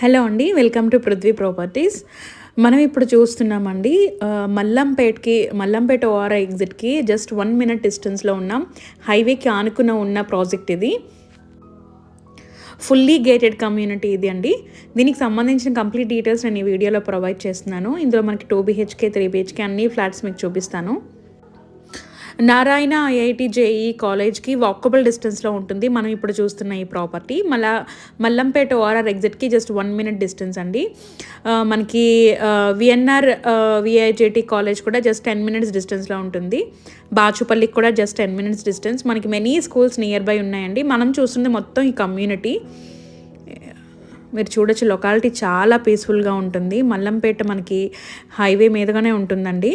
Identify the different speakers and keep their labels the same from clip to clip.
Speaker 1: Hello అండి welcome to Prithvi properties. మనం ఇప్పుడు చూస్తున్నామండి మల్లంపేట్కి మల్లంపేట ఓఆర్ఐ ఎగ్జిట్కి జస్ట్ వన్ మినిట్ డిస్టెన్స్లో ఉన్నాం. హైవేకి ఆనుకున్న ఉన్న ప్రాజెక్ట్ ఇది. ఫుల్లీ గేటెడ్ కమ్యూనిటీ ఇది అండి. దీనికి సంబంధించిన కంప్లీట్ డీటెయిల్స్ నేను ఈ వీడియోలో ప్రొవైడ్ చేస్తున్నాను. ఇందులో మనకి టూ బీహెచ్కే త్రీ బీహెచ్కే అన్ని ఫ్లాట్స్ మీకు చూపిస్తాను. నారాయణ ఐఐటి జేఈ కాలేజ్కి వాకబుల్ డిస్టెన్స్లో ఉంటుంది. మనం ఇప్పుడు చూస్తున్న ఈ ప్రాపర్టీ మళ్ళా మల్లంపేట ఓఆర్ఆర్ ఎగ్జిట్కి జస్ట్ వన్ మినిట్ డిస్టెన్స్ అండి. మనకి విఎన్ఆర్ విఐజేటి కాలేజ్ కూడా జస్ట్ టెన్ మినిట్స్ డిస్టెన్స్లో ఉంటుంది. బాచుపల్లికి కూడా జస్ట్ టెన్ మినిట్స్ డిస్టెన్స్ మనకి మెనీ స్కూల్స్ నియర్ బై ఉన్నాయండి. మనం చూస్తుంది మొత్తం ఈ కమ్యూనిటీ మీరు చూడొచ్చు లొకాలిటీ చాలా పీస్ఫుల్గా ఉంటుంది. మల్లంపేట మనకి హైవే మీదుగానే ఉంటుందండి.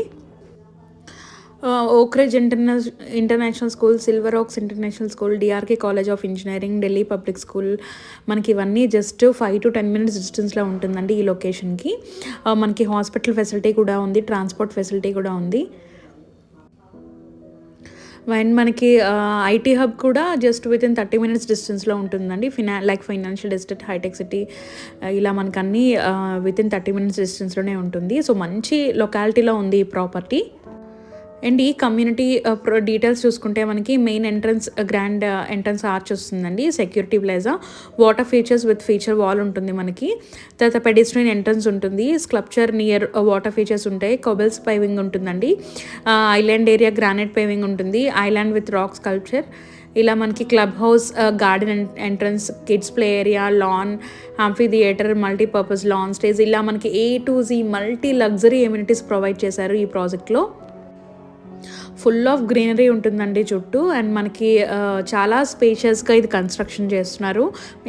Speaker 1: Oakridge ఇంటర్నా international school silver oaks international school DRK college of engineering Delhi public school మనకి ఇవన్నీ just five to ten minutes డిస్టెన్స్లో ఉంటుందండి ఈ లొకేషన్కి uh, మనకి హాస్పిటల్ ఫెసిలిటీ కూడా ఉంది ట్రాన్స్పోర్ట్ ఫెసిలిటీ కూడా ఉంది. అండ్ మనకి uh, ఐటీ హబ్ కూడా just within thirty minutes డిస్టెన్స్లో ఉంటుందండి. ఫినా like financial district hitech city ఇలా మనకు అన్నీ విత్ ఇన్ థర్టీ మినిట్స్ డిస్టెన్స్లోనే ఉంటుంది. సో మంచి లొకాలిటీలో ఉంది ఈ ప్రాపర్టీ అండ్ ఈ కమ్యూనిటీ డీటెయిల్స్ చూసుకుంటే మనకి main entrance grand entrance arch వస్తుందండి. Security plaza water features with feature wall ఉంటుంది మనకి. తర్వాత పెడిస్ట్రియన్ ఎంట్రన్స్ ఉంటుంది. స్క్లప్చర్ నియర్ వాటర్ ఫీచర్స్ ఉంటాయి. కొబెల్స్ పైవింగ్ ఉంటుందండి. ఐలాండ్ ఏరియా గ్రానైట్ పైవింగ్ ఉంటుంది. ఐలాండ్ విత్ రాక్ స్కల్ప్చర్ ఇలా మనకి club house garden entrance kids play area lawn amphitheatre multipurpose lawn stage ఇలా మనకి A to Z multi luxury amenities provide చేశారు ఈ ప్రాజెక్ట్లో ఫుల్ ఆఫ్ గ్రీనరీ ఉంటుందండి చుట్టూ. అండ్ మనకి చాలా స్పేషియస్గా ఇది కన్స్ట్రక్షన్ చేస్తున్నారు.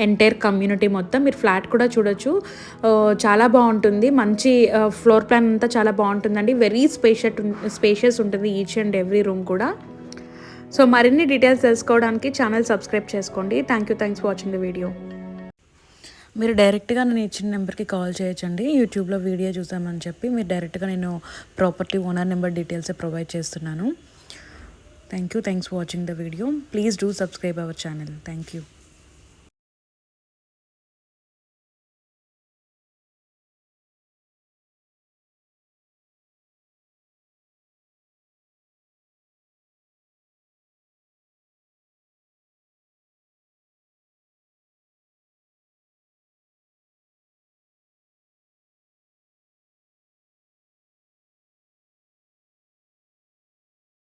Speaker 1: ఎంటైర్ కమ్యూనిటీ మొత్తం. మీరు ఫ్లాట్ కూడా చూడొచ్చు. చాలా బాగుంటుంది. మంచి ఫ్లోర్ ప్లాన్ అంతా చాలా బాగుంటుందండి. వెరీ స్పేషియట్ స్పేషియస్ ఉంటుంది ఈచ్ అండ్ ఎవ్రీ రూమ్ కూడా. సో మరిన్ని డీటెయిల్స్ తెలుసుకోవడానికి ఛానల్ సబ్స్క్రైబ్ చేసుకోండి. Thank you thanks for watching the video మీరు డైరెక్ట్గా నేను ఇచ్చిన నెంబర్కి కాల్ చేయొచ్చండి. యూట్యూబ్లో వీడియో చూసామని చెప్పి మీరు డైరెక్ట్గా నేను property owner number details provide చేస్తున్నాను. Thank you thanks for watching the video. Please do subscribe our channel. Thank you